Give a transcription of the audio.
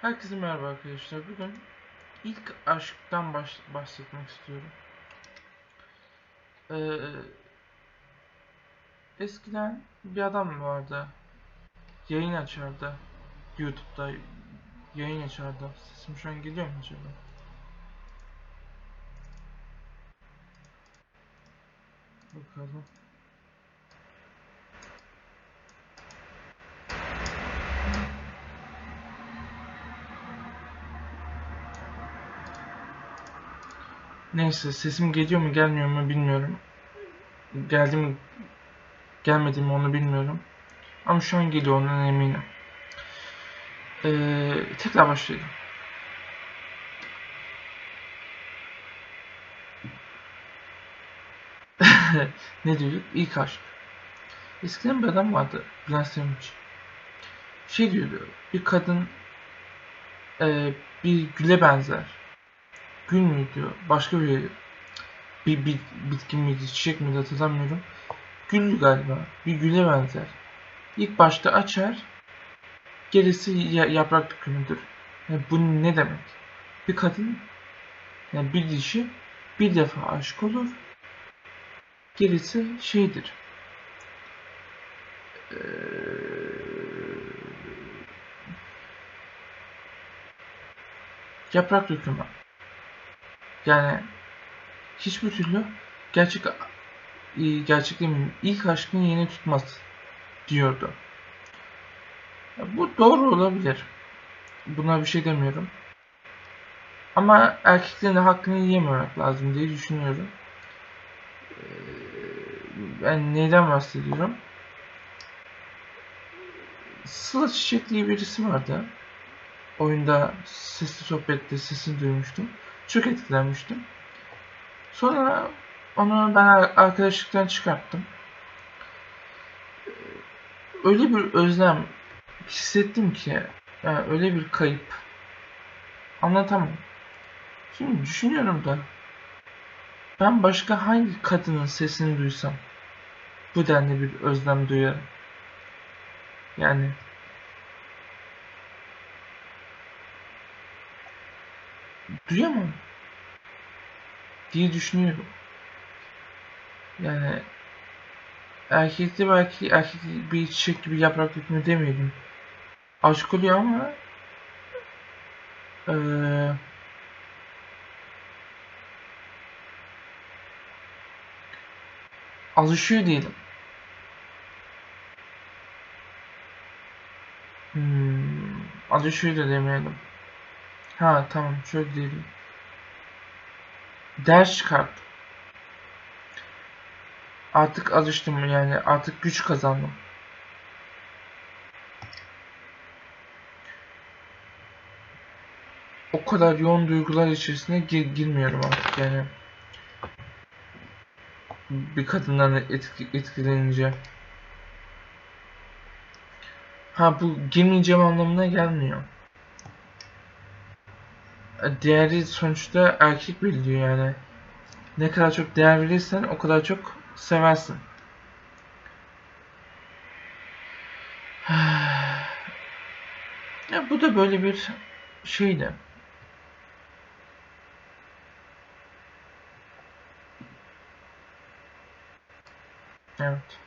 Herkese merhaba arkadaşlar. Bugün ilk aşktan baş, bahsetmek istiyorum. Ee, eskiden bir adam vardı. Yayın açardı. YouTube'da yayın açardı. Sesim şu an geliyor mu acaba? Bakalım. Neyse sesim geliyor mu gelmiyor mu bilmiyorum. Geldi mi gelmedi mi onu bilmiyorum. Ama şu an geliyor ondan eminim. Ee, tekrar başlayalım. ne diyorduk? İlk aşk. Eskiden bir adam vardı. Bülent Semih. Şey diyordu. Bir kadın e, bir güle benzer. Gül müydü? Başka bir bir, bir bitki miydi, çiçek miydi hatırlamıyorum. Güllü galiba. Bir güle benzer. İlk başta açar, gerisi ya- yaprak dökümüdür. Yani bu ne demek? Bir kadın, yani bir dişi bir defa aşık olur, gerisi şeydir. Ee, yaprak dökümü. Yani hiçbir türlü gerçek e, gerçek demeyeyim, ilk aşkın yerini tutmaz diyordu. Bu doğru olabilir. Buna bir şey demiyorum. Ama erkeklerin hakkını yememek lazım diye düşünüyorum. Ee, Ben neyden bahsediyorum? Sıla Çiçek diye birisi vardı. Oyunda sesli sohbette sesini duymuştum. Çok etkilenmiştim. Sonra onu ben arkadaşlıktan çıkarttım. Öyle bir özlem hissettim ki yani öyle bir kayıp anlatamam. Şimdi düşünüyorum da ben başka hangi kadının sesini duysam bu denli bir özlem duyarım. Yani duyamam diye düşünüyorum. Yani erkekte belki erkek bir çiçek gibi yaprak dökümü demeyelim. Aşık oluyor ama eee alışıyor diyelim. Hmm, alışıyor da demeyelim. Ha tamam şöyle diyelim. Ders çıkarttım. Artık alıştım yani artık güç kazandım. O kadar yoğun duygular içerisine gir- girmiyorum artık yani. Bir kadından etki, etkilenince. Ha bu girmeyeceğim anlamına gelmiyor. Değeri sonuçta erkek belirliyor yani. Ne kadar çok değer verirsen o kadar çok seversin. Ya bu da böyle bir şeydi. Evet.